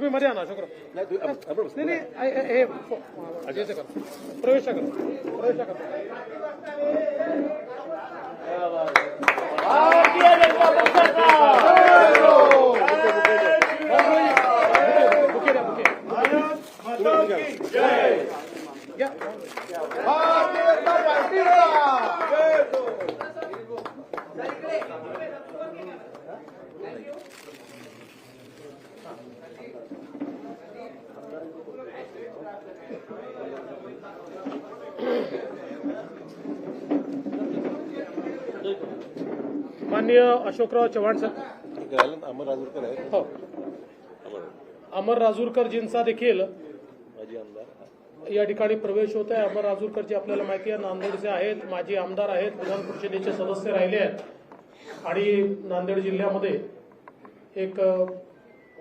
तुम्ही मध्ये आणा अशोकराव नाही. नाही हे करा प्रवेश करा प्रवेश करा. भारतीय जनता पक्षाचा बुके द्या बुके घ्या माननीय अशोकराव चव्हाण सर. आहे, अमर राजूरकर आहेत. हो. अमर. अमर राजूरकरजींचा देखील माजी आमदार. या ठिकाणी प्रवेश होत आहे. अमर राजूरकरजी आपल्याला माहिती आहे नांदेडचे आहेत माजी आमदार आहेत विधान परिषदेचे सदस्य राहिले आहेत. आणि नांदेड जिल्ह्यामध्ये एक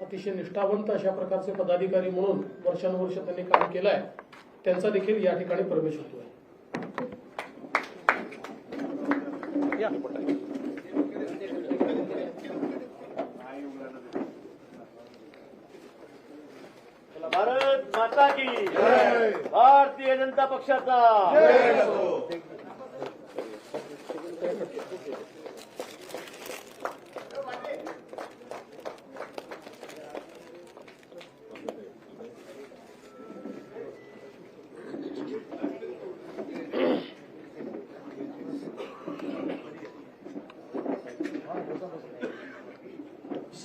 अतिशय निष्ठावंत अशा प्रकारचे पदाधिकारी म्हणून वर्षानुवर्ष त्यांनी काम केलं आहे त्यांचा देखील या ठिकाणी प्रवेश होतोय. या. चला, भारत माता की भारतीय जनता पक्षाचा.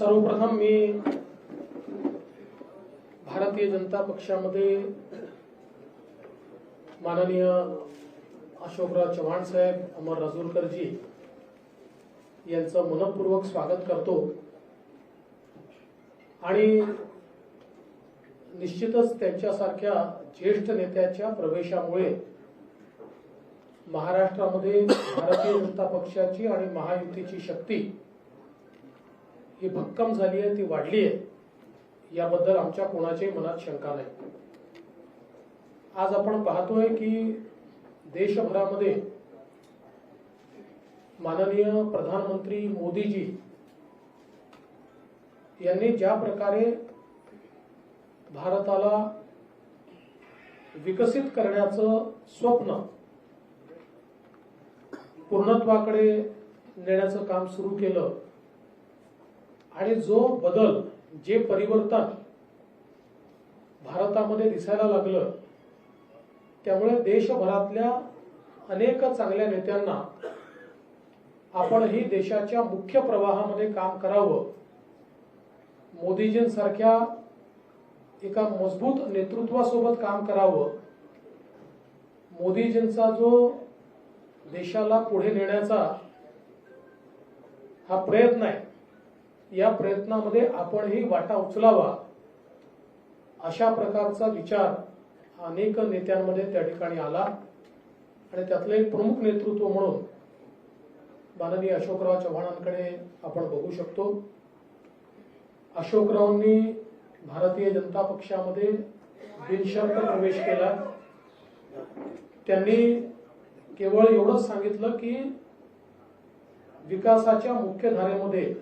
सर्वप्रथम मी भारतीय जनता पक्षामध्ये माननीय अशोकराव चव्हाण साहेब अमर राजूरकरजी यांचं मनपूर्वक स्वागत करतो. आणि निश्चितच त्यांच्यासारख्या ज्येष्ठ नेत्याच्या प्रवेशामुळे महाराष्ट्रामध्ये भारतीय जनता पक्षाची आणि महायुतीची शक्ती ही भक्कम झाली आहे ती वाढली आहे याबद्दल आमच्या कोणाच्याही मनात शंका नाही. आज आपण पाहतोय की देशभरामध्ये माननीय प्रधानमंत्री मोदीजी यांनी ज्या प्रकारे भारताला विकसित करण्याचं स्वप्न पूर्णत्वाकडे नेण्याचं काम सुरू केलं आणि जो बदल जे परिवर्तन भारतामध्ये दिसायला लागलं त्यामुळे देशभरातल्या अनेक चांगल्या नेत्यांना आपणही देशाच्या मुख्य प्रवाहामध्ये काम करावं. मोदीजींसारख्या एका मजबूत नेतृत्वासोबत काम करावं. मोदीजींचा जो देशाला पुढे नेण्याचा हा प्रयत्न आहे या प्रयत्नामध्ये आपणही वाटा उचलावा अशा प्रकारचा विचार अनेक नेत्यांमध्ये त्या ठिकाणी आला. आणि त्यातलं एक प्रमुख नेतृत्व म्हणून माननीय अशोकराव चव्हाणांकडे आपण बघू शकतो. अशोकरावांनी भारतीय जनता पक्षामध्ये बिनशर्त प्रवेश केला. त्यांनी केवळ एवढंच सांगितलं की विकासाच्या मुख्य धारेमध्ये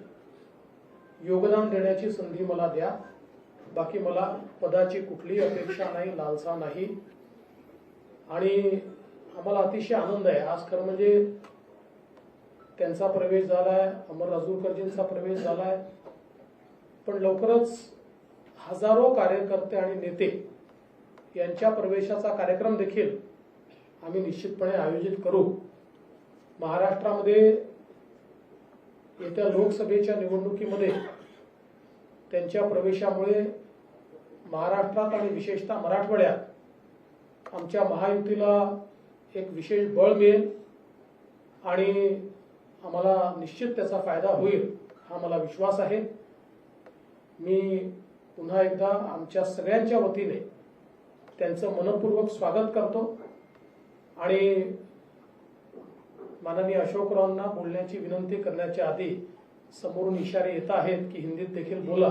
योगदान देण्याची संधी मला द्या. बाकी मला पदाची कुठलीही अपेक्षा नाही लालसा नाही. आणि आम्हाला अतिशय आनंद आहे. आज खरं म्हणजे त्यांचा प्रवेश झालाय अमर राजूरकरजींचा प्रवेश झालाय. पण लवकरच हजारो कार्यकर्ते आणि नेते यांच्या प्रवेशाचा कार्यक्रम देखील आम्ही निश्चितपणे आयोजित करू. महाराष्ट्रामध्ये येत्या लोकसभेच्या निवडणुकीमध्ये त्यांच्या प्रवेशामुळे महाराष्ट्रात आणि विशेषतः मराठवाड्यात आमच्या महायुतीला एक विशेष बळ मिळेल आणि आम्हाला निश्चित त्याचा फायदा होईल हा मला विश्वास आहे. मी पुन्हा एकदा आमच्या सगळ्यांच्या वतीने त्यांचं मनपूर्वक स्वागत करतो आणि माननीय अशोकरावांना बोलण्याची विनंती करण्याच्या आधी समोरून इशारे येत आहेत की हिंदीत देखील बोला.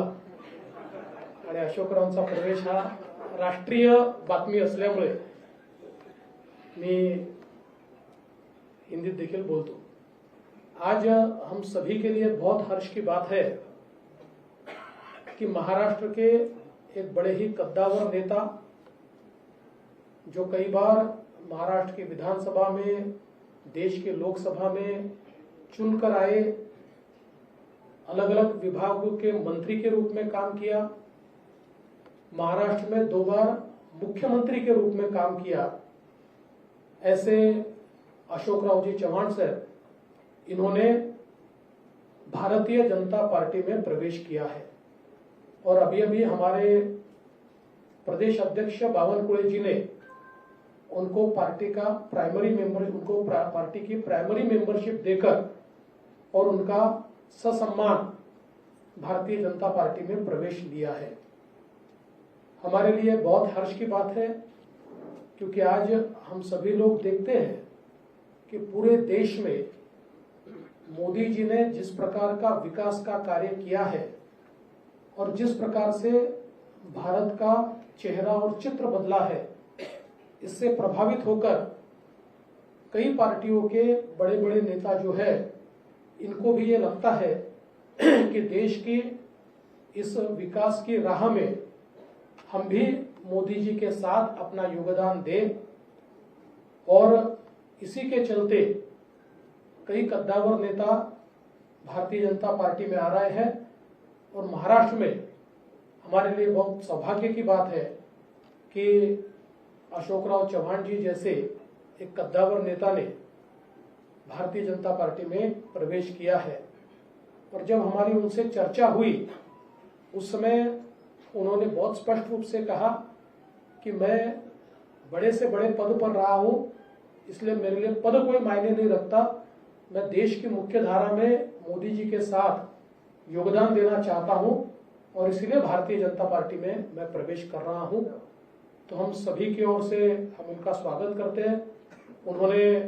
आणि अशोकरावांचा प्रवेश हा राष्ट्रीय बातमी असल्यामुळे मी हिंदीत देखील बोलतो. आज हम सभी के लिए बहुत हर्ष की बात है कि महाराष्ट्र के एक बड़े ही कद्दावर नेता जो कई बार महाराष्ट्र की विधानसभा में देश के लोकसभा में चुनकर आए अलग अलग विभागों के मंत्री के रूप में काम किया, महाराष्ट्र में दो बार मुख्यमंत्री के रूप में काम किया। ऐसे अशोक राव जी चौहान सर, इन्होंने भारतीय जनता पार्टी में प्रवेश किया है। और अभी अभी हमारे प्रदेश अध्यक्ष बावनकुळे जी ने उनको पार्टी का प्राइमरी मेंबर उनको पार्टी की प्राइमरी मेंबरशिप देकर और उनका ससम्मान भारतीय जनता पार्टी में प्रवेश लिया है। हमारे लिए बहुत हर्ष की बात है, क्योंकि आज हम सभी लोग देखते हैं कि पूरे देश में मोदी जी ने जिस प्रकार का विकास का कार्य किया है और जिस प्रकार से भारत का चेहरा और चित्र बदला है इससे प्रभावित होकर कई पार्टियों के बड़े बड़े नेता जो है, इनको भी ये लगता है कि देश की इस विकास की राह में हम भी मोदी जी के साथ अपना योगदान दें और इसी के चलते कई कद्दावर नेता भारतीय जनता पार्टी में आ रहे हैं और महाराष्ट्र में हमारे लिए बहुत सौभाग्य की बात है कि अशोकराव चौहान जी जैसे एक कद्दावर नेता ने भारतीय जनता पार्टी में प्रवेश किया है। और जब हमारी उनसे चर्चा हुई, उस समय उन्होंने बहुत स्पष्ट रूप से कहा कि मैं बड़े से बड़े पद पर रहा हूँ, इसलिए मेरे लिए पद कोई मायने नहीं रखता। मैं देश की मुख्य धारा में मोदी जी के साथ योगदान देना चाहता हूँ और इसलिए भारतीय जनता पार्टी में मैं प्रवेश कर रहा हूँ। तो हम सभी की ओर से हम उनका स्वागत करते हैं। उन्होंने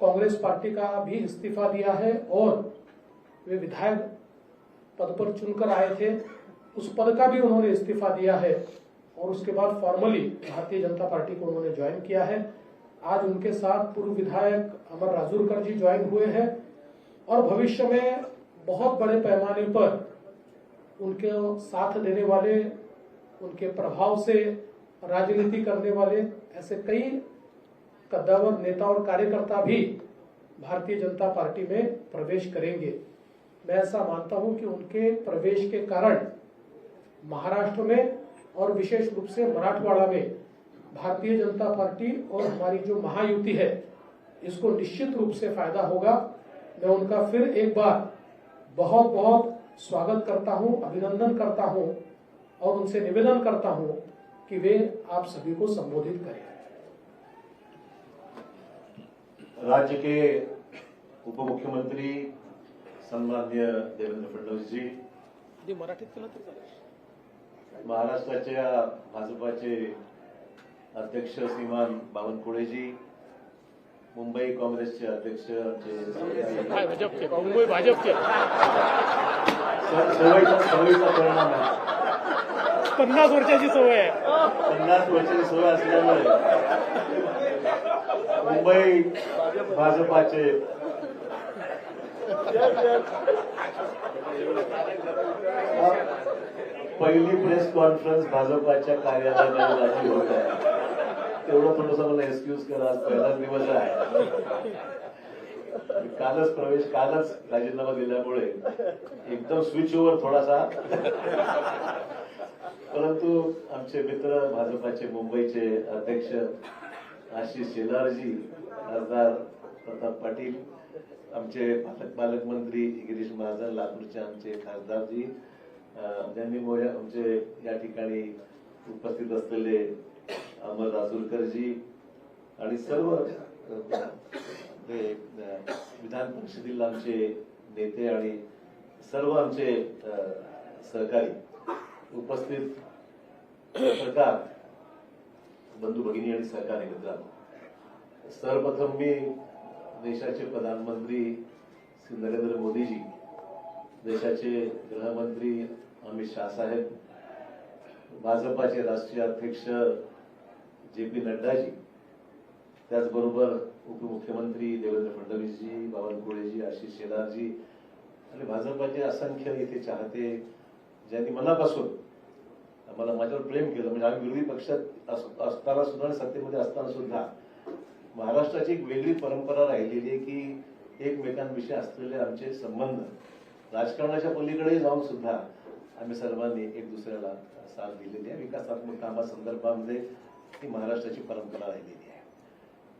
कांग्रेस पार्टी का भी इस्तीफा दिया है और वे विधायक पद पर चुनकर आए थे। उस पद का भी उन्होंने इस्तीफा दिया है और उसके बाद फॉर्मली भारतीय जनता पार्टी को उन्होंने ज्वाइन किया है। आज उनके साथ पूर्व विधायक अमर राजूरकर जी ज्वाइन हुए हैं और भविष्य में बहुत बड़े पैमाने पर उनके साथ देने वाले, उनके प्रभाव से राजनीति करने वाले ऐसे कई कद्दावर नेता और कार्यकर्ता भी भारतीय जनता पार्टी में प्रवेश करेंगे। मैं ऐसा मानता हूँ कि उनके प्रवेश के कारण महाराष्ट्र में और विशेष रूप से मराठवाड़ा में भारतीय जनता पार्टी और हमारी जो महायुति है, इसको निश्चित रूप से फ़ायदा होगा। मैं उनका फिर एक बार बहुत बहुत स्वागत करता हूँ, अभिनंदन करता हूँ और उनसे निवेदन करता हूँ कि वे आप सभी को संबोधित करें। राज्य के उप मुख्यमंत्री सन्मान्य देवेंद्र फडणवीस जी मराठीत महाराष्ट्राच्या भाजपाचे अध्यक्ष श्रीमान बावनकुळेजी मुंबई काँग्रेसचे अध्यक्ष आमचे सवयीचा परिणाम आहे. पन्नास वर्षाची सवय आहे. पन्नास वर्षाची सवय असल्यामुळे मुंबई भाजपाचे पहिली प्रेस कॉन्फरन्स भाजपाच्या कार्यालयामध्ये होत आहे. तेवढं थोडस मला एक्सक्यूज करा आज पहिलाच दिवस आहे. कालच प्रवेश कालच राजीनामा दिल्यामुळे एकदम स्विच ओव्हर थोडासा. परंतु आमचे मित्र भाजपाचे मुंबईचे अध्यक्ष आशिष शेलारजी खासदार प्रताप पाटील आमचे पालक पालकमंत्री गिरीश महाजन लातूरचे आमचे खासदारजी ज्यांनी आमचे या ठिकाणी उपस्थित असलेले अमर राजूरकरजी आणि सर्व विधान परिषदेला आमचे नेते आणि सर्व आमचे सहकारी उपस्थित पत्रकार बंधू भगिनी आणि सरकारी मित्रांनो सर्वप्रथम मी देशाचे प्रधानमंत्री श्री नरेंद्र मोदीजी देशाचे गृहमंत्री अमित शाह साहेब भाजपाचे राष्ट्रीय अध्यक्ष जे पी नड्डाजी त्याचबरोबर उपमुख्यमंत्री देवेंद्र फडणवीसजी बावनकुळेजी आशिष शेलारजी आणि भाजपाचे असंख्य इथे चाहते ज्यांनी मनापासून मला माझ्यावर प्रेम केलं. म्हणजे आम्ही विरोधी पक्षात अस- असताना सुद्धा आणि सत्तेमध्ये असताना सुद्धा महाराष्ट्राची एक वेगळी परंपरा राहिलेली आहे की एकमेकांविषयी असलेले आमचे संबंध. राजकारणाच्या पलीकडे जाऊन सुद्धा आम्ही सर्वांनी एक दुसऱ्याला साथ दिलेली आहे. विकासात्मक कामासंदर्भामध्ये ही महाराष्ट्राची परंपरा राहिलेली आहे.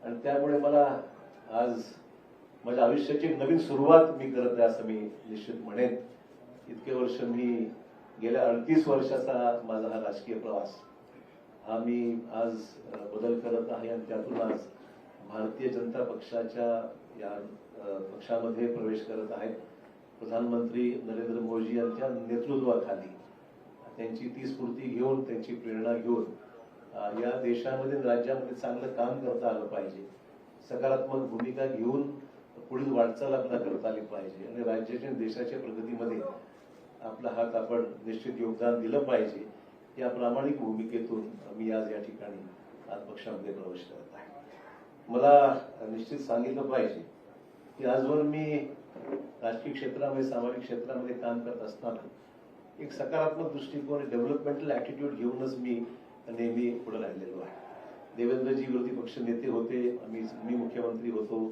आणि त्यामुळे मला आज माझ्या आयुष्याची एक नवीन सुरुवात मी करत आहे असं मी निश्चित म्हणेन. इतके वर्ष मी गेल्या अडतीस वर्षाचा माझा हा राजकीय प्रवास हा मी आज बदल करत आहे आणि त्यातून आज भारतीय जनता पक्षाच्या या पक्षामध्ये प्रवेश करत आहे प्रधानमंत्री नरेंद्र मोदी यांच्या नेतृत्वाखाली त्यांची ती स्फूर्ती घेऊन त्यांची प्रेरणा घेऊन या देशामध्ये राज्यामध्ये चांगलं काम करता आलं पाहिजे. सकारात्मक भूमिका घेऊन पुढील वाटचाल आपल्याला करता आली पाहिजे. आणि राज्याच्या देशाच्या प्रगतीमध्ये आपला हात आपण निश्चित योगदान दिलं पाहिजे या प्रामाणिक भूमिकेतून मी आज या ठिकाणी आज पक्षामध्ये प्रवेश करत आहे. मला निश्चित सांगितलं पाहिजे की आजवर मी राजकीय क्षेत्रामध्ये सामाजिक क्षेत्रामध्ये काम करत असताना एक सकारात्मक दृष्टिकोन डेव्हलपमेंटल ऍटिट्यूड घेऊनच मी नेहमी पुढे राहिलेलो आहे. देवेंद्रजी विरोधी पक्ष नेते होते मी मी मुख्यमंत्री होतो.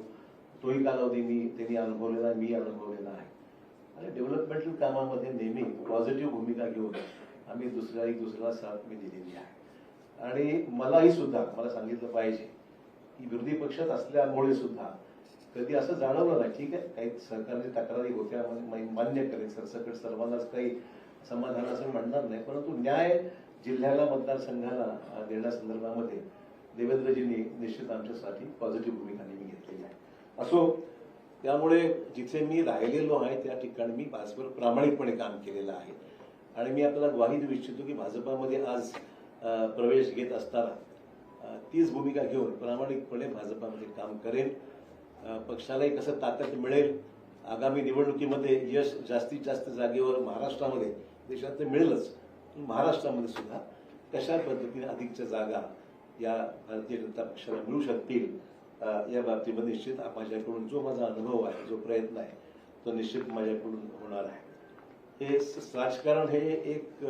तोही कालावधी मी त्यांनी अनुभवलेला आहे, मी अनुभवलेला आहे. म्हणजे डेव्हलपमेंटल कामामध्ये नेहमी पॉझिटिव्ह भूमिका घेऊन आम्ही दुसऱ्या एक दुसऱ्याला साथ मी दिलेली आहे. आणि मलाही सुद्धा मला सांगितलं पाहिजे की विरोधी पक्षात असल्यामुळे सुद्धा कधी असं जाणवलं नाही ठीक आहे काही सरकारची तक्रारी होत्या म्हणजे मान्य करेन सरसकट सर्वांनाच काही समाधान असं म्हणणार नाही परंतु न्याय जिल्ह्याला मतदारसंघाला देण्यासंदर्भामध्ये देवेंद्रजींनी निश्चित आमच्यासाठी पॉझिटिव्ह भूमिका नेहमी घेतलेली आहे. असो त्यामुळे जिथे मी राहिलेलो आहे त्या ठिकाणी मी भाजपवर प्रामाणिकपणे काम केलेलं आहे. आणि मी आपल्याला ग्वाही देऊ इच्छितो की भाजपामध्ये आज प्रवेश घेत असताना तीच भूमिका घेऊन प्रामाणिकपणे भाजपामध्ये काम करेन. पक्षालाही कसं ताकद मिळेल? आगामी निवडणुकीमध्ये यश जास्तीत जास्त जागेवर महाराष्ट्रामध्ये देशात ते मिळेलच. पण महाराष्ट्रामध्ये सुद्धा कशा पद्धतीने अधिकच्या जागा या भारतीय जनता पक्षाला मिळू शकतील? या बाबतीमध्ये निश्चित माझ्याकडून जो माझा अनुभव आहे जो प्रयत्न आहे तो निश्चित माझ्याकडून होणार आहे. हे राजकारण हे एक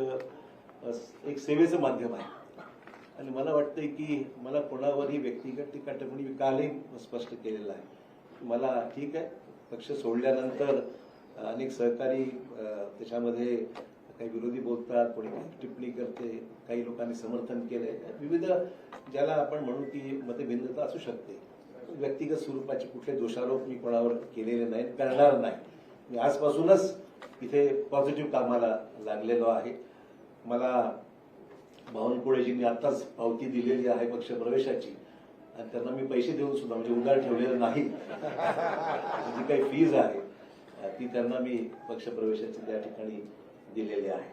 एक सेवेचं माध्यम आहे. आणि मला वाटतंय की मला कोणावरही व्यक्तिगत टीका टिप्पणी मी कालही स्पष्ट केलेलं आहे. मला ठीक आहे पक्ष सोडल्यानंतर अनेक सहकारी त्याच्यामध्ये काही विरोधी बोलतात कोणी काही टिप्पणी करते काही लोकांनी समर्थन केलंय. विविध ज्याला आपण म्हणू की मतभिन्नता असू शकते. व्यक्तिगत स्वरूपाचे कुठले दोषारोप मी कोणावर केलेले नाही करणार नाही. मी आजपासूनच इथे पॉझिटिव्ह कामाला लागलेलो आहे. मला बावनकुळेजींनी आताच पावती दिलेली आहे पक्ष प्रवेशाची आणि त्यांना मी पैसे देऊन सुद्धा म्हणजे उधार ठेवलेलं नाही. जी काही फीज आहे ती त्यांना मी पक्ष प्रवेशाची त्या ठिकाणी दिलेली आहे.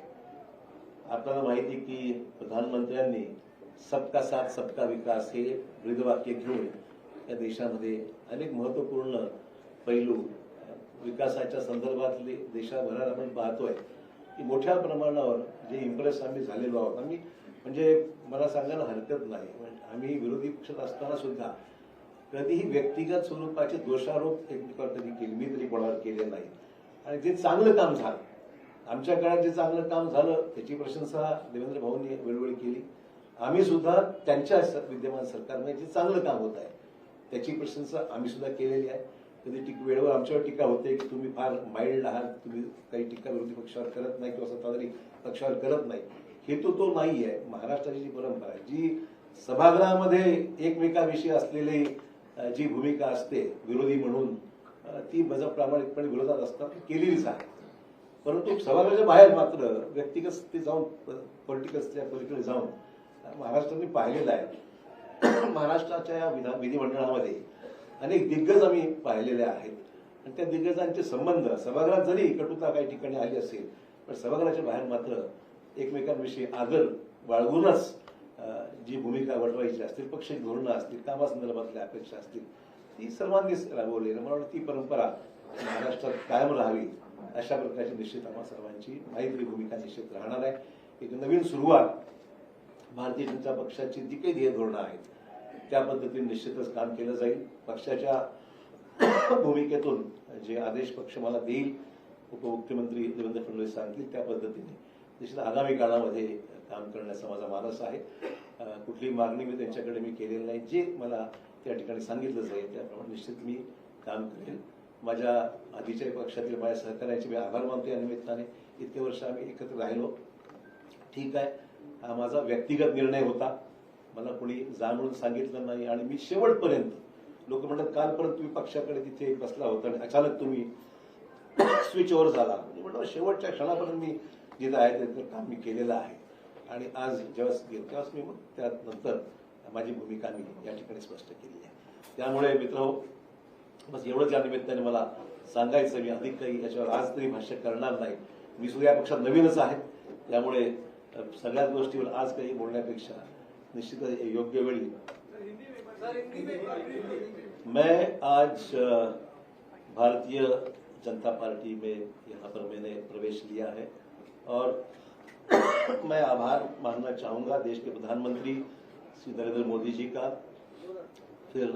आपल्याला माहिती की प्रधानमंत्र्यांनी सबका साथ सबका विकास हे ब्रीदवाक्य घेऊन या देशामध्ये अनेक महत्त्वपूर्ण पैलू विकासाच्या संदर्भातले देशाभरात आपण पाहतोय. की मोठ्या प्रमाणावर जे इम्प्रेस आम्ही झालेलो आहोत आम्ही म्हणजे मला सांगायला हरकत नाही. आम्ही विरोधी पक्षात असताना सुद्धा कधीही व्यक्तिगत स्वरूपाचे दोषारोप एकमेकांनी केले. मी तरी कोणावर केले नाही. आणि जे चांगलं काम झालं आमच्या काळात जे चांगलं काम झालं त्याची प्रशंसा देवेंद्र भाऊंनी वेळोवेळी केली. आम्ही सुद्धा त्यांच्या विद्यमान सरकारमध्ये जे चांगलं काम होत आहे त्याची प्रशंसा आम्ही सुद्धा केलेली आहे. कधी टीक वेळेवर आमच्यावर टीका होते की तुम्ही फार माइल्ड आहात तुम्ही काही टीका विरोधी पक्षावर करत नाही किंवा सत्ताधारी पक्षावर करत नाही. हेतू तो नाही आहे महाराष्ट्राची जी परंपरा आहे जी सभागृहामध्ये एकमेकाविषयी असलेली जी भूमिका असते विरोधी म्हणून ती बजा प्रामाणिकपणे विरोधात असतात ती केलेलीच आहे परंतु सभागृहाच्या बाहेर मात्र व्यक्तिगत ते जाऊन पॉलिटिकलच्या पलीकडे जाऊन महाराष्ट्राने पाहिलेलं आहे. महाराष्ट्राच्या या विधा विधिमंडळामध्ये अनेक दिग्गज आम्ही पाहिलेले आहेत. आणि त्या दिग्गजांचे संबंध सभागृहात जरी कटुता काही ठिकाणी आली असेल पण सभागृहाच्या बाहेर मात्र एकमेकांविषयी आदर बाळगूनच जी भूमिका वटवायची असतील पक्ष धोरणं असतील कामासंदर्भातल्या अपेक्षा असतील ती सर्वांनीच राबवली. मला वाटतं ती परंपरा महाराष्ट्रात कायम राहावी अशा प्रकारची निश्चित आम्हा सर्वांची माहिती भूमिका निश्चित राहणार आहे. एक नवीन सुरुवात भारतीय जनता पक्षाची जी काही ध्येय धोरणं आहेत त्या पद्धतीने निश्चितच काम केलं जाईल. पक्षाच्या भूमिकेतून जे आदेश पक्ष मला देईल उपमुख्यमंत्री देवेंद्र फडणवीस सांगतील त्या पद्धतीने निश्चित आगामी काळामध्ये काम करण्याचा माझा मानस आहे. कुठली कुठलीही मागणी मी त्यांच्याकडे मी केलेली नाही. जे मला त्या ठिकाणी सांगितलं जाईल त्याप्रमाणे निश्चित मी काम करेल. माझ्या आधीच्या पक्षातील माझ्या सहकार्याचे मी आभार मानतो या निमित्ताने. इतके वर्ष आम्ही एकत्र राहिलो. ठीक आहे. हा माझा व्यक्तिगत निर्णय होता. मला कोणी जाणून सांगितलं नाही आणि मी शेवटपर्यंत लोक म्हणतात कालपर्यंत तुम्ही पक्षाकडे तिथे बसला होता आणि अचानक तुम्ही स्विच ओव्हर झाला. म्हणजे म्हटलं शेवटच्या क्षणापर्यंत मी जिथं आहे तिथं काम मी केलेलं आहे. आणि आज जेव्हा गेलो तेव्हाच मी मग त्यानंतर माझी भूमिका मी या ठिकाणी स्पष्ट केली आहे. त्यामुळे मित्र बस एवढंच या निमित्ताने मला सांगायचं मी अधिक काही याच्यावर आज तरी भाष्य करणार नाही. मी सुद्धा या पक्षात नवीनच आहे. त्यामुळे सगळ्याच गोष्टीवर आज काही बोलण्यापेक्षा निश्चित योग्य वेळी मैं आज भारतीय जनता पार्टी में यहाँ पर मैंने प्रवेश लिया है और मैं आभार मानना चाहूँगा देश के प्रधानमंत्री श्री नरेंद्र मोदी जी का, फिर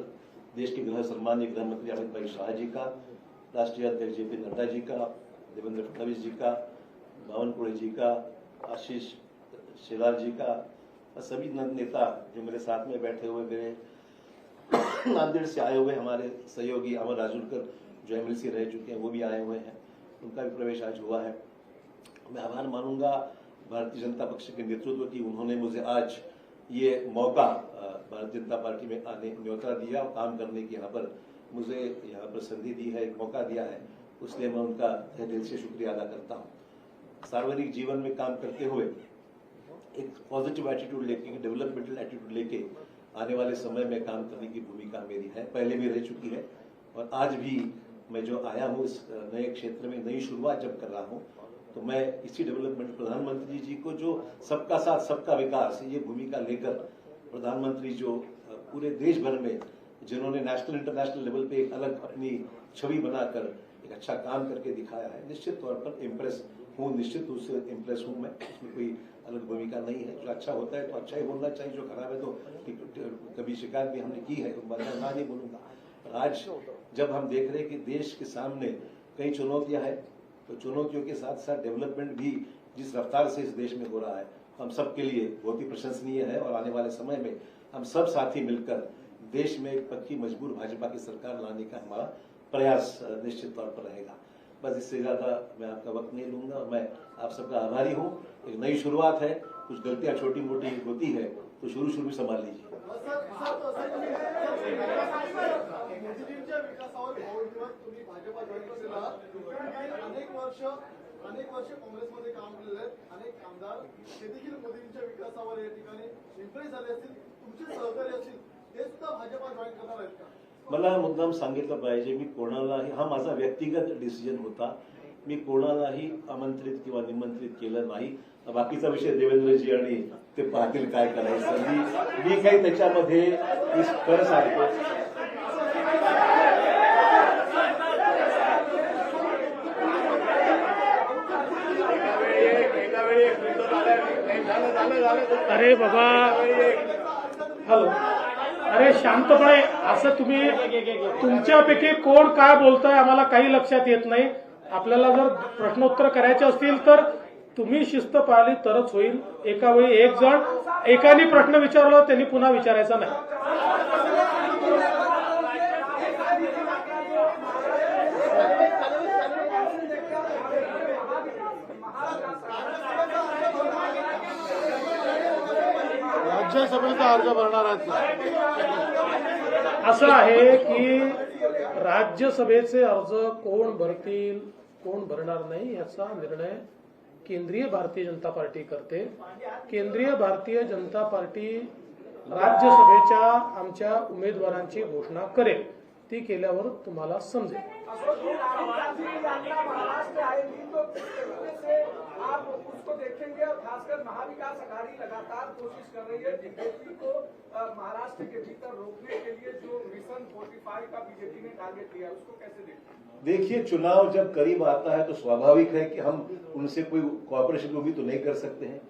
देश के गृह सम्मान्य गृह मंत्री अमित भाई शाह जी का, राष्ट्रीय अध्यक्ष जे पी नड्डा जी का, देवेंद्र फडणवीस जी का बावनकुड़े जी का, आशीष शेलार जी का और सभी नेता जो मेरे साथ में बैठे हुए, मेरे नांदेड़ से आए हुए हमारे सहयोगी अमर राजूरकर जो एमएलसी रह चुके हैं, वो भी आए हुए हैं। उनका भी प्रवेश आज हुआ है। मैं आभार मानूँगा भारतीय जनता पक्ष के नेतृत्व की। उन्होंने मुझे आज ये मौका भारतीय जनता पार्टी में आने, न्योता दिया और काम करने की यहाँ पर मुझे यहाँ पर संधि दी है, एक मौका दिया है। उसलिए मैं उनका दिल से शुक्रिया अदा करता हूँ। सार्वजनिक जीवन में काम करते हुए एक पॉजिटिव एटीट्यूड लेके डेवलपमेंटल एटीट्यूड लेके आने वाले समय में काम करने की भूमिका मेरी है। पहले भी रह चुकी है और आज भी मैं जो आया हूँ इस नए क्षेत्र में, नई शुरुआत जब कर रहा हूँ तो मैं इसी डेवलपमेंट प्रधानमंत्री जी को जो सबका साथ, सबका विकास, ये भूमिका लेकर प्रधानमंत्री जो पूरे देश भर में, जिन्होंने नेशनल इंटरनेशनल लेवल पे एक अलग अपनी छवि बनाकर एक अच्छा काम करके दिखाया है, निश्चित तौर पर इम्प्रेस हूँ, निश्चित रूप से इम्प्रेस हूँ मैं। इसमें कोई अलग भूमिका नहीं है। जो अच्छा होता है तो अच्छा ही बोलना चाहिए, जो खराब है तो कभी शिकायत भी हमने की है तो मैं ना नहीं बोलूँगा। आज जब हम देख रहे हैं कि देश के सामने कई चुनौतियाँ हैं तो चुनौतियों के साथ साथ डेवलपमेंट भी जिस रफ्तार से इस देश में हो रहा है, हम सबके लिए बहुत ही प्रशंसनीय है और आने वाले समय में हम सब साथी मिलकर देश में पक्की मजबूर भाजपा की सरकार लाने का हमारा प्रयास निश्चित तौर पर रहेगा। बस इससे ज़्यादा मैं आपका वक्त नहीं लूँगा और मैं आप सबका आभारी हूँ। एक नई शुरुआत है, कुछ गलतियाँ छोटी मोटी होती है तो शुरू शुरू में संभाल लीजिए। अनेक वर्ष काँग्रेसमध्ये काम अनेक आमदार ते देखील मोदींच्या विकासावर या ठिकाणी इम्प्रेस झाले सहकारी भाजपा जॉईन करणार आहेत का? मला मुद्दाम सांगितलं पाहिजे मी कोणालाही हा माझा व्यक्तिगत डिसिजन होता. मी कोणालाही आमंत्रित किंवा निमंत्रित केलं नाही. बाकीचा विषय देवेंद्रजी आणि ते पाहतील काय करायचं. मी मी काही त्याच्यामध्ये खरं सांगतो. अरे बाबा. हॅलो. शांतपणे असं तुम्ही तुमच्यापैकी कोण काय बोलताय आम्हाला काही लक्षात येत नाही. आपल्याला जर प्रश्नोत्तर करायचे असतील तर तुम्ही शिस्त पाळली तरच होईल. एका वेळी एक जण एकाने प्रश्न विचारला त्यांनी पुन्हा विचारायचा नाही. राज्यसभेचा अर्ज भरणार आहेत असं आहे की राज्यसभेचे अर्ज कोण भरतील कोण भरणार नाही याचा निर्णय केंद्रीय भारतीय जनता पार्टी करते. केंद्रीय भारतीय जनता पार्टी राज्यसभेच्या आमच्या उमेदवारांची घोषणा करेल. ती केल्यावर तुम्हाला समजेल. से आप उसको देखेंगे और खासकर महाविकास अघाड़ी लगातार कोशिश कर रही है बीजेपी को महाराष्ट्र के भीतर रोकने के लिए जो मिशन 45 का बीजेपी ने टारगेट लिया है, उसको कैसे देखते हैं देखिए चुनाव जब करीब आता है तो स्वाभाविक है कि हम उनसे कोई कॉपरेशन को भी तो नहीं कर सकते हैं।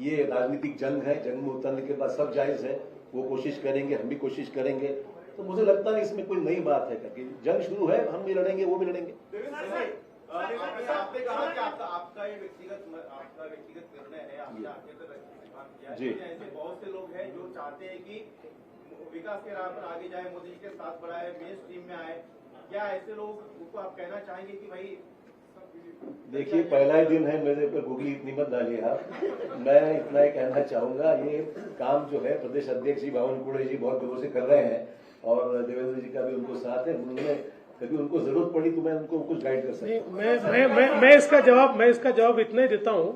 ये राजनीतिक जंग है जंग में उतरने के बाद सब जायज़ है वो कोशिश करेंगे हम भी कोशिश करेंगे। तो मुझे लगता नहीं इसमें कोई नई बात है करके जंग शुरू है हम भी लड़ेंगे वो भी लड़ेंगे। आपने कहा कि आपका आपका ये व्यक्तिगत आपका व्यक्तिगत निर्णय है आपने आगे तक जी। ऐसे बहुत से लोग हैं जो चाहते हैं कि विकास के राह पर आगे जाए मोदी जी के साथ बढ़ाए मेन स्ट्रीम में आए। क्या ऐसे लोग को आप कहना चाहेंगे कि भाई देखिए पहला ही दिन है मेरे पर गुगली इतनी मत डालिए आप। मैं इतना ही कहना चाहूँगा ये काम जो है प्रदेश अध्यक्ष जी भावन कुड़े जी बहुत जोरों से कर रहे हैं। और देवेंद्र जी का भी उनको साथ है। उन्होंने कभी उनको ज़रूरत पड़ी तो मैं उनको कुछ गाइड कर सकता हूँ। मैं मैं मैं मैं इसका जवाब मैं इसका जवाब इतना ही देता हूँ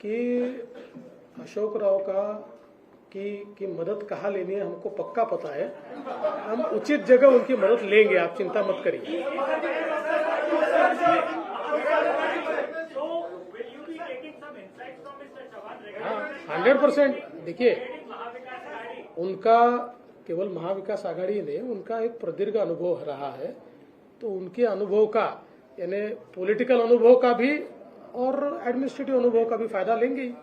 कि अशोक राव का की की मदद कहाँ लेनी है हमको पक्का पता है। हम उचित जगह उनकी मदद लेंगे आप चिंता मत करिए। हंड्रेड परसेंट देखिए उनका केवल महाविकास आघाड़ी ने उनका एक प्रदीर्घ अनुभव रहा है। तो उनके अनुभव का यानी पॉलिटिकल अनुभव का भी और एडमिनिस्ट्रेटिव अनुभव का भी फ़ायदा लेंगे ही।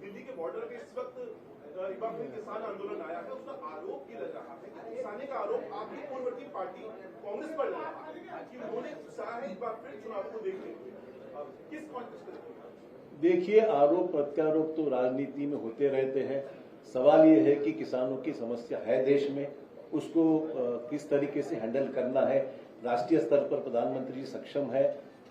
दिल्ली के बॉर्डर पे इस वक्त में किसान आंदोलन आया है उसका आरोप ये लग रहा है। कि किसानी का आरोप आपकी पूर्ववर्ती पार्टी कांग्रेस पर लग है। कि उन्होंने चाहा है एक बार फिर चुनाव को अब किस कॉन्टेक्स्ट देखिए आरोप प्रत्यारोप तो राजनीति में होते रहते हैं। सवाल ये है कि किसानों की समस्या है देश में। उसको किस तरीके से हैंडल करना है? राष्ट्रीय स्तर पर प्रधानमंत्री जी सक्षम है।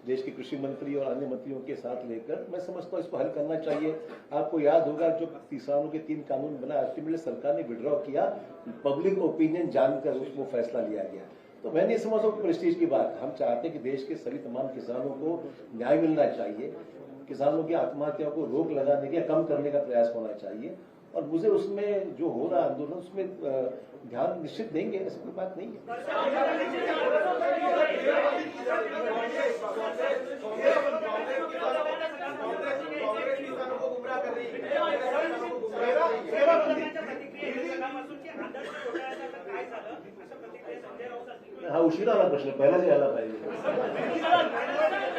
देश के कृषि मंत्री और अन्य मंत्रियों के साथ लेकर मैं समझता हूँ इसको हल करना चाहिए। आपको याद होगा, जो किसानों के तीन कानून बना अल्टीमेटली सरकार ने विड्रॉ किया पब्लिक ओपिनियन जानकर उसको फैसला लिया गया। तो मैं नहीं समझता प्रेस्टीज की बात। हम चाहते हैं कि देश के सभी तमाम किसानों को न्याय मिलना चाहिए, किसानों की आत्महत्या को रोक लगाने के कम करने का प्रयास होना चाहिए। और मुझे उसमें जो हो रहा आंदोलन उसमें ध्यान निश्चित देंगे ऐसी कोई बात नहीं है। है हा उशिरा आला प्रश्न पहिलाच यायला पाहिजे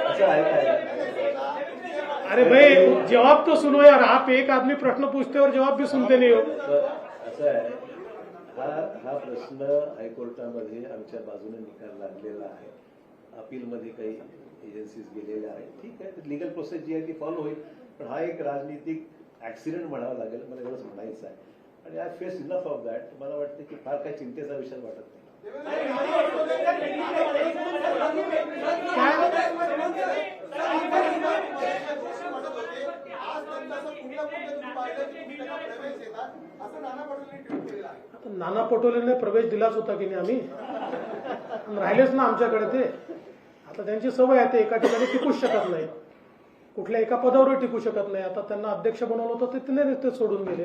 असं आहे काय अरे भाई जवाब तो सुनो यार आप एक आदमी प्रश्न पूछते हो और जवाब भी सुनते नहीं हो। असं आहे हा हा प्रश्न हायकोर्टामध्ये आमच्या बाजूने निकाल लागलेला आहे. अपीलमध्ये काही एजन्सीज गेलेल्या आहेत. ठीक आहे लिगल प्रोसेस जी आहे ती फॉलो होईल. पण हा एक राजनीतिक ऍक्सिडेंट म्हणावा लागेल मला एवढंच म्हणायचं आहे. आणि I face enough of that मला वाटतं की फार काही चिंतेचा विषय वाटत नाही. नाना पटोलेने प्रवेश दिलाच होता की नाही आम्ही? राहिलेच ना आमच्याकडे ते. आता त्यांची सवय आहे ते एका ठिकाणी टिकूच शकत नाही कुठल्या एका पदावर टिकू शकत नाही. आता त्यांना अध्यक्ष बनवलं होतं ते तिने ते सोडून गेले.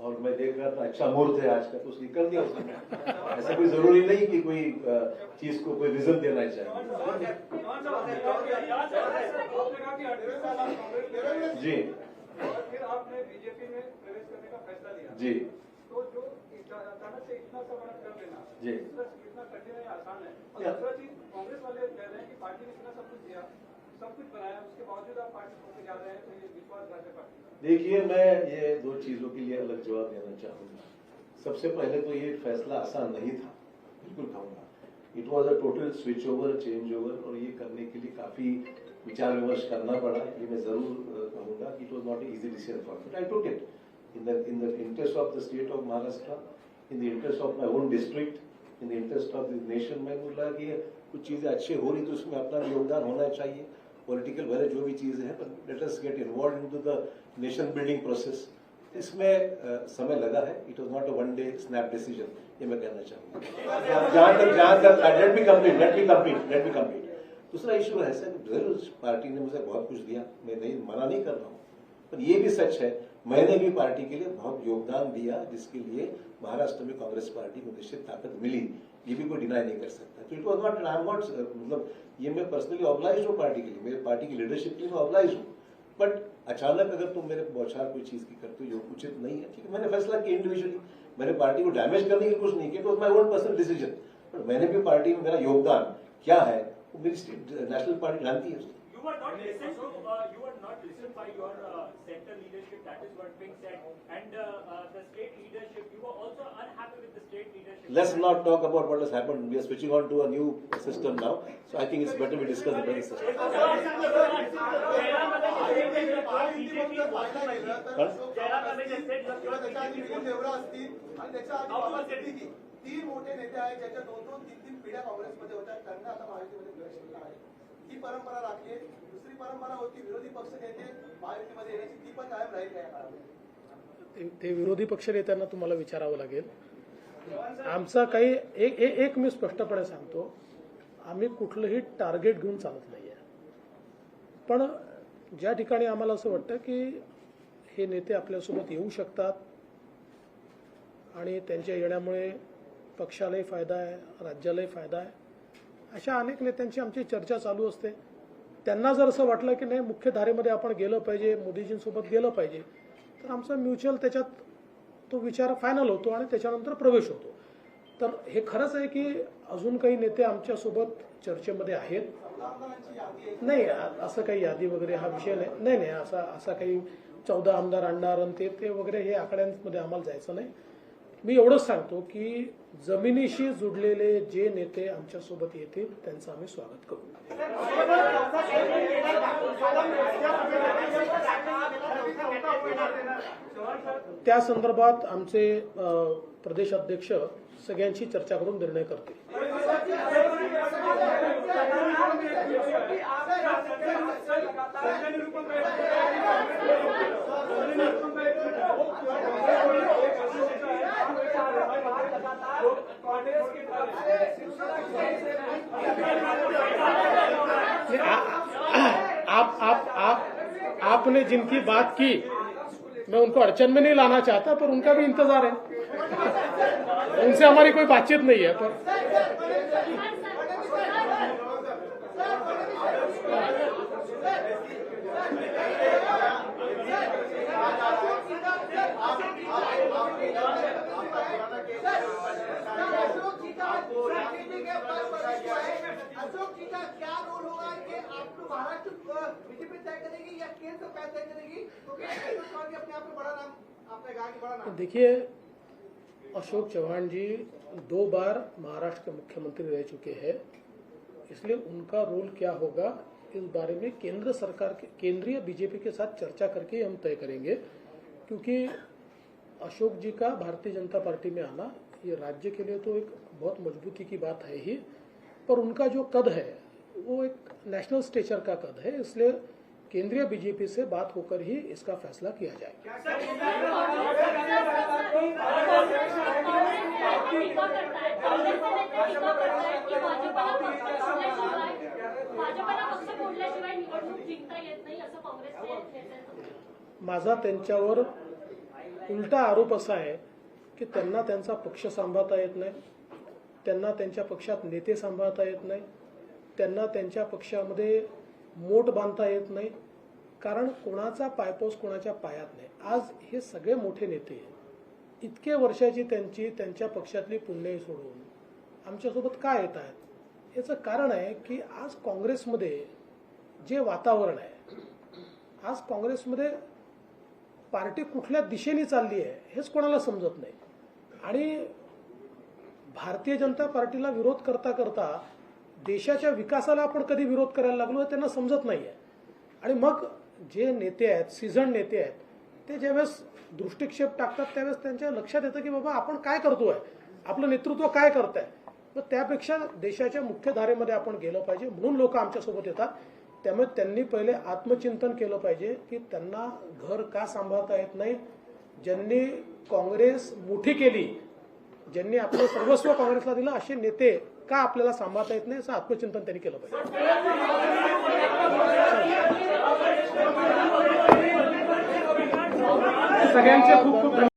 और मैं देख रहा था अच्छा मुहूर्त है आज का तो निकल दिया उसने। ऐसा कोई ज़रूरी नहीं कि कोई चीज़ को कोई विजन देना चाहिए। जी। और फिर आपने बीजेपी में प्रवेश करने का फैसला लिया जी। तो जो। अचानक से इतना सा कर देना जी। इतना इतना आसान है और दूसरा चीज़ कांग्रेस वाले कह रहे हैं कि पार्टी ने इतना सब कुछ दिया तो देखिए, मैं ये दो चीज़ों के लिए अलग जवाब देना चाहूँगा। सबसे पहले तो ये फैसला आसान नहीं था, बिल्कुल कहूँगा it was a total switch over change over और ये करने के लिए काफ़ी विचार विमर्श करना पड़ा। ये मैं ज़रूर कहूँगा it was not easy decision for me I took it in the in the interest of the state of Maharashtra in the interest of my own district in the interest of the nation मैं बोला कि कुछ चीज़ें अच्छी हो रही तो उसमें अपना योगदान होना चाहिए। पॉलिटिकल भले जो भी चीज़ें हैं पर let us get involve into the nation building process इसमें समय लगा है। It was not a one day snap decision ये मैं कहना चाहूँगा। कंप्लीट दूसरा इशू है सर ज़रूर पार्टी ने मुझे बहुत कुछ दिया। मैं नहीं, मना नहीं कर रहा हूँ। पर ये भी सच है, मैंने भी पार्टी के लिए बहुत योगदान दिया, जिसके लिए महाराष्ट्र में कांग्रेस पार्टी को निश्चित ताकत मिली। ये भी कोई डिनाई नहीं कर सकता। तो it was not I am not मतलब ये मैं पर्सनली ऑब्लाइज हूँ पार्टी के लिए। मेरे पार्टी की लीडरशिप के लिए मैं ऑब्लाइज हूँ। बट अचानक अगर तुम मेरे बौछार कोई चीज़ की करते हो, जो उचित नहीं है, ठीक है, मैंने फैसला किया इंडिविजुअली मैंने पार्टी को डैमेज करने की कुछ नहीं KIA my own personal decision but मैंने भी पार्टी में मेरा योगदान क्या है, वो मेरी नेशनल पार्टी जानती है उसको। You were not listened to, uh, you were not listened by your uh, center leadership, that is what being said. And uh, uh, the state leadership, you were also unhappy with the state leadership. Let's not talk about what has happened. We are switching on to a new system now. So I think it's better we discuss the present system. किंवा त्याच्या आधी निखिल देवरा असतील आणि त्याच्या आधी बाबा सिद्दीकी तीन मोठे नेते आहेत ज्याच्या दोन दोन तीन तीन पिढ्या काँग्रेसमध्ये होत्या त्यांना आता महायुतीमध्ये प्रवेश केला आहे ही परंपरा राखली आहे. दुसरी परंपरा होती विरोधी पक्ष नेते महायुतीमध्ये येण्याची ती पण कायम राहील या काळामध्ये. ते- विरोधी विरोधी पक्षनेत्यांना तुम्हाला विचारावं लागेल. आमचा काही एक एक- एक मी स्पष्टपणे सांगतो आम्ही कुठलंही टार्गेट घेऊन चालत नाही आहे पण ज्या ठिकाणी आम्हाला असं वाटतं की हे नेते आपल्यासोबत येऊ शकतात आणि त्यांच्या येण्यामुळे पक्षालाही फायदा आहे राज्यालाही फायदा आहे अशा अनेक नेत्यांची आमची चर्चा चालू असते. त्यांना जर असं वाटलं की नाही मुख्य धारेमध्ये आपण गेलं पाहिजे मोदीजींसोबत गेलं पाहिजे तर आमचा म्युच्युअल त्याच्यात तो विचार फायनल होतो आणि त्याच्यानंतर प्रवेश होतो. तर हे खरंच आहे की अजून काही नेते आमच्यासोबत चर्चेमध्ये आहेत. नाही असं काही यादी वगैरे हा विषय नाही. नाही नाही असा असा काही चौदा आमदार आणणार आणि ते ते वगैरे हे आकड्यांमध्ये आम्हाला जायचं नाही. मी एवढंच सांगतो की जमिनीशी जुडलेले जे नेते आमच्यासोबत येतील त्यांचं आम्ही स्वागत करू. त्या संदर्भात आमचे प्रदेश अध्यक्ष सगळ्यांशी चर्चा करून निर्णय करतील. आपने जिनकी बात की, मैं उनको अड़चन में नहीं लाना चाहता, पर उनका भी इंतज़ार है। उनसे हमारी कोई बातचीत नहीं है, पर अशोक जी का क्या रोल होगा? महाराष्ट्र बीजेपी तय करेगी या केंद्र सरकार तय करेगी? क्योंकि चौहान अपने आप में बड़ा नाम, आपने कहा कि बड़ा नाम? देखिए, अशोक चौहान जी दो बार महाराष्ट्र के मुख्यमंत्री रह चुके हैं। इसलिए उनका रोल क्या होगा, इस बारे में केंद्र सरकार के, केंद्रीय बीजेपी के साथ चर्चा करके हम तय करेंगे। क्योंकि अशोक जी का भारतीय जनता पार्टी में आना, ये राज्य के लिए तो एक बहुत मजबूती की बात है ही, पर उनका जो कद है वो एक नेशनल स्टेचर का कद है, इसलिए केंद्रीय बीजेपी से बात होकर ही इसका फैसला किया जाएगा. माझा उलटा आरोप असा आहे की पक्ष सांभाळता येत पक्षात नेते येत नाही त्यांना त्यांच्या पक्षामध्ये मोठ बांधता येत नाही. कारण कोणाचा पायपोस कोणाच्या पायात नाही. आज हे सगळे मोठे नेते इतके वर्षाची त्यांची त्यांच्या पक्षातली पुण्यही सोडून आमच्यासोबत का येत आहेत? याचं कारण आहे की आज काँग्रेसमध्ये जे वातावरण आहे आज काँग्रेसमध्ये पार्टी कुठल्या दिशेने चालली आहे हेच कोणाला समजत नाही. आणि भारतीय जनता पार्टीला विरोध करता करता देशाच्या विकासाला आपण कधी विरोध करायला लागलो त्यांना समजत नाही आहे आणि मग जे नेते आहेत सीझन नेते आहेत ते ज्यावेळेस दृष्टिक्षेप टाकतात त्यावेळेस त्यांच्या लक्षात येतं की बाबा आपण काय करतोय? आपलं नेतृत्व काय करत आहे मग त्यापेक्षा देशाच्या मुख्य धारेमध्ये आपण गेलं पाहिजे. म्हणून लोक आमच्यासोबत येतात. त्यामुळे त्यांनी पहिले आत्मचिंतन केलं पाहिजे की त्यांना घर का सांभाळता येत नाही? ज्यांनी काँग्रेस मोठी केली ज्यांनी आपलं सर्वस्व काँग्रेसला दिलं असे नेते का आपल्याला सांभाळता येत नाही असं आत्मचिंतन त्यांनी केलं पाहिजे. सगळ्यांचे खूप खूप